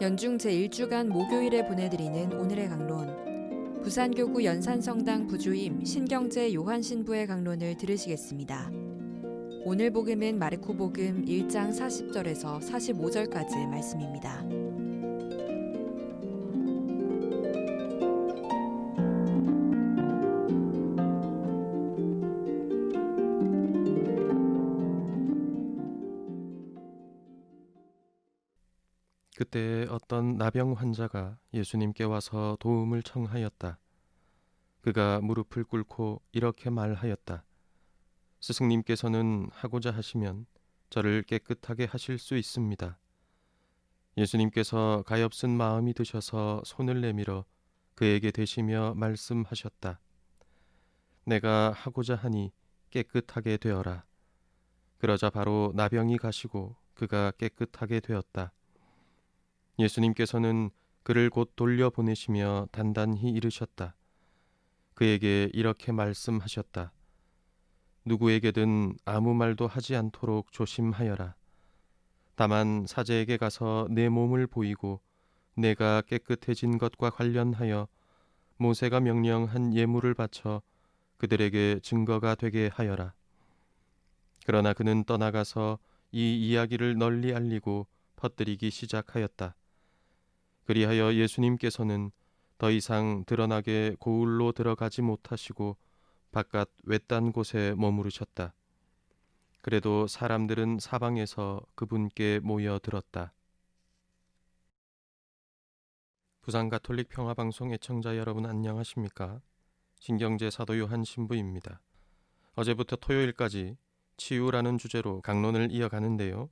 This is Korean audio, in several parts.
연중 제1주간 목요일에 보내드리는 오늘의 강론. 부산교구 연산성당 부주임 신경재 요한 신부의 강론을 들으시겠습니다. 오늘 복음은 마르코 복음 1장 40절에서 45절까지 말씀입니다. 그때 어떤 나병 환자가 예수님께 와서 도움을 청하였다. 그가 무릎을 꿇고 이렇게 말하였다. 스승님께서는 하고자 하시면 저를 깨끗하게 하실 수 있습니다. 예수님께서 가엾은 마음이 드셔서 손을 내밀어 그에게 대시며 말씀하셨다. 내가 하고자 하니 깨끗하게 되어라. 그러자 바로 나병이 가시고 그가 깨끗하게 되었다. 예수님께서는 그를 곧 돌려보내시며 단단히 이르셨다. 그에게 이렇게 말씀하셨다. 누구에게든 아무 말도 하지 않도록 조심하여라. 다만 사제에게 가서 내 몸을 보이고 내가 깨끗해진 것과 관련하여 모세가 명령한 예물을 바쳐 그들에게 증거가 되게 하여라. 그러나 그는 떠나가서 이 이야기를 널리 알리고 퍼뜨리기 시작하였다. 그리하여 예수님께서는 더 이상 드러나게 고을로 들어가지 못하시고 바깥 외딴 곳에 머무르셨다. 그래도 사람들은 사방에서 그분께 모여들었다. 부산 가톨릭 평화방송 애청자 여러분 안녕하십니까? 신경제 사도 요한 신부입니다. 어제부터 토요일까지 치유라는 주제로 강론을 이어가는데요.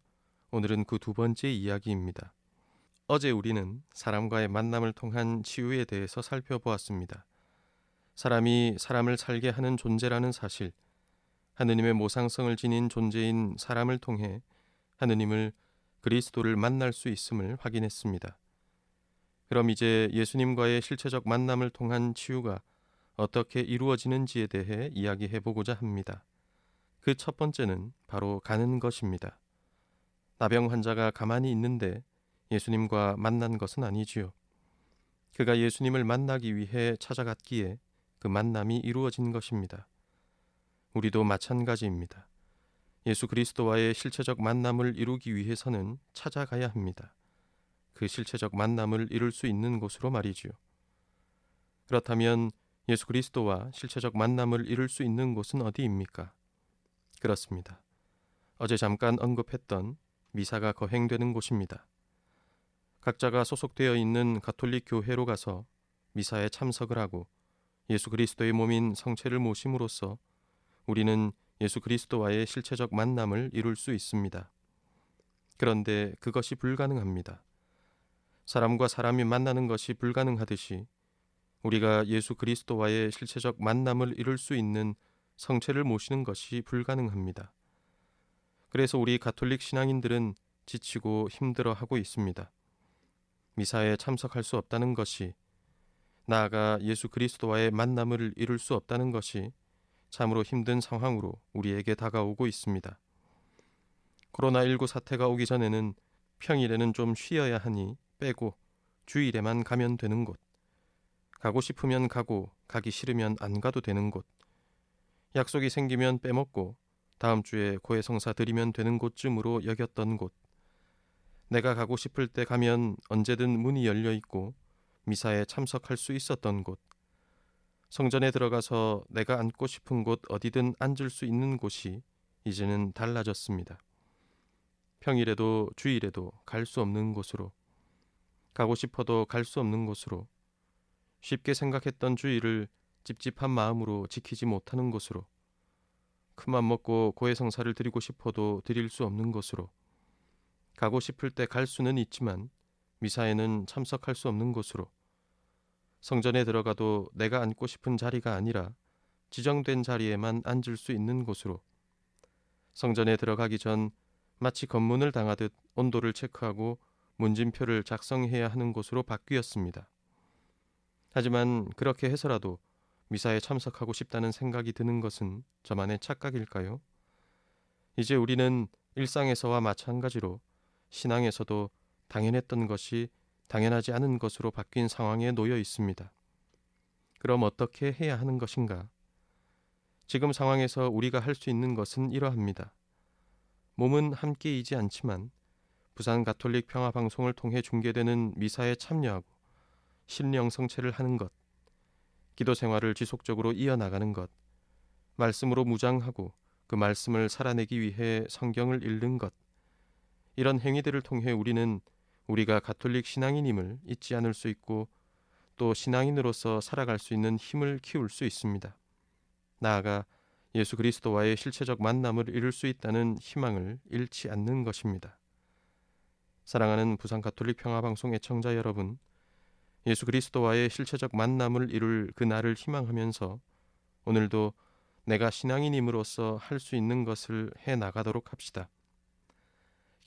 오늘은 그 두 번째 이야기입니다. 어제 우리는 사람과의 만남을 통한 치유에 대해서 살펴보았습니다. 사람이 사람을 살게 하는 존재라는 사실, 하느님의 모상성을 지닌 존재인 사람을 통해 하느님을 그리스도를 만날 수 있음을 확인했습니다. 그럼 이제 예수님과의 실체적 만남을 통한 치유가 어떻게 이루어지는지에 대해 이야기해 보고자 합니다. 그 첫 번째는 바로 가는 것입니다. 나병 환자가 가만히 있는데 예수님과 만난 것은 아니지요. 그가 예수님을 만나기 위해 찾아갔기에 그 만남이 이루어진 것입니다. 우리도 마찬가지입니다. 예수 그리스도와의 실체적 만남을 이루기 위해서는 찾아가야 합니다. 그 실체적 만남을 이룰 수 있는 곳으로 말이지요. 그렇다면 예수 그리스도와 실체적 만남을 이룰 수 있는 곳은 어디입니까? 그렇습니다. 어제 잠깐 언급했던 미사가 거행되는 곳입니다. 각자가 소속되어 있는 가톨릭 교회로 가서 미사에 참석을 하고 예수 그리스도의 몸인 성체를 모심으로써 우리는 예수 그리스도와의 실체적 만남을 이룰 수 있습니다. 그런데 그것이 불가능합니다. 사람과 사람이 만나는 것이 불가능하듯이 우리가 예수 그리스도와의 실체적 만남을 이룰 수 있는 성체를 모시는 것이 불가능합니다. 그래서 우리 가톨릭 신앙인들은 지치고 힘들어 하고 있습니다. 미사에 참석할 수 없다는 것이 나아가 예수 그리스도와의 만남을 이룰 수 없다는 것이 참으로 힘든 상황으로 우리에게 다가오고 있습니다. 코로나19 사태가 오기 전에는 평일에는 좀 쉬어야 하니 빼고 주일에만 가면 되는 곳. 가고 싶으면 가고 가기 싫으면 안 가도 되는 곳. 약속이 생기면 빼먹고 다음 주에 고해성사 드리면 되는 곳쯤으로 여겼던 곳. 내가 가고 싶을 때 가면 언제든 문이 열려 있고 미사에 참석할 수 있었던 곳. 성전에 들어가서 내가 앉고 싶은 곳 어디든 앉을 수 있는 곳이 이제는 달라졌습니다. 평일에도 주일에도 갈 수 없는 곳으로 가고 싶어도 갈 수 없는 곳으로 쉽게 생각했던 주일을 찝찝한 마음으로 지키지 못하는 곳으로 큰맘 먹고 고해성사를 드리고 싶어도 드릴 수 없는 곳으로 가고 싶을 때 갈 수는 있지만 미사에는 참석할 수 없는 곳으로 성전에 들어가도 내가 앉고 싶은 자리가 아니라 지정된 자리에만 앉을 수 있는 곳으로 성전에 들어가기 전 마치 검문을 당하듯 온도를 체크하고 문진표를 작성해야 하는 곳으로 바뀌었습니다. 하지만 그렇게 해서라도 미사에 참석하고 싶다는 생각이 드는 것은 저만의 착각일까요? 이제 우리는 일상에서와 마찬가지로 신앙에서도 당연했던 것이 당연하지 않은 것으로 바뀐 상황에 놓여 있습니다. 그럼 어떻게 해야 하는 것인가? 지금 상황에서 우리가 할 수 있는 것은 이러합니다. 몸은 함께이지 않지만 부산 가톨릭 평화 방송을 통해 중계되는 미사에 참여하고 신령 성체를 하는 것, 기도 생활을 지속적으로 이어나가는 것, 말씀으로 무장하고 그 말씀을 살아내기 위해 성경을 읽는 것, 이런 행위들을 통해 우리는 우리가 가톨릭 신앙인임을 잊지 않을 수 있고 또 신앙인으로서 살아갈 수 있는 힘을 키울 수 있습니다. 나아가 예수 그리스도와의 실체적 만남을 이룰 수 있다는 희망을 잃지 않는 것입니다. 사랑하는 부산 가톨릭 평화 방송 애청자 여러분, 예수 그리스도와의 실체적 만남을 이룰 그 날을 희망하면서 오늘도 내가 신앙인임으로서 할수 있는 것을 해 나가도록 합시다.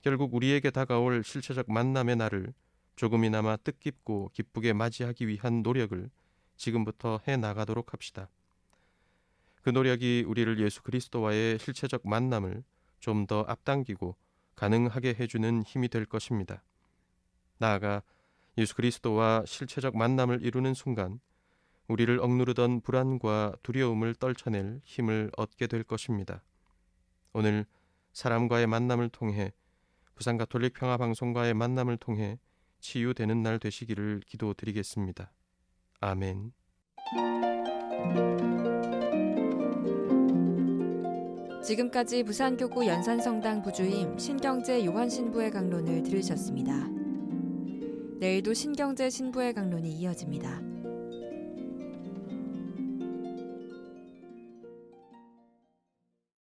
결국 우리에게 다가올 실체적 만남의 날을 조금이나마 뜻깊고 기쁘게 맞이하기 위한 노력을 지금부터 해 나가도록 합시다. 그 노력이 우리를 예수 그리스도와의 실체적 만남을 좀 더 앞당기고 가능하게 해주는 힘이 될 것입니다. 나아가 예수 그리스도와 실체적 만남을 이루는 순간 우리를 억누르던 불안과 두려움을 떨쳐낼 힘을 얻게 될 것입니다. 오늘 사람과의 만남을 통해 부산 가톨릭 평화 방송과의 만남을 통해 치유되는 날 되시기를 기도드리겠습니다. 아멘. 지금까지 부산교구 연산성당 부주임 신경재 요한 신부의 강론을 들으셨습니다. 내일도 신경재 신부의 강론이 이어집니다.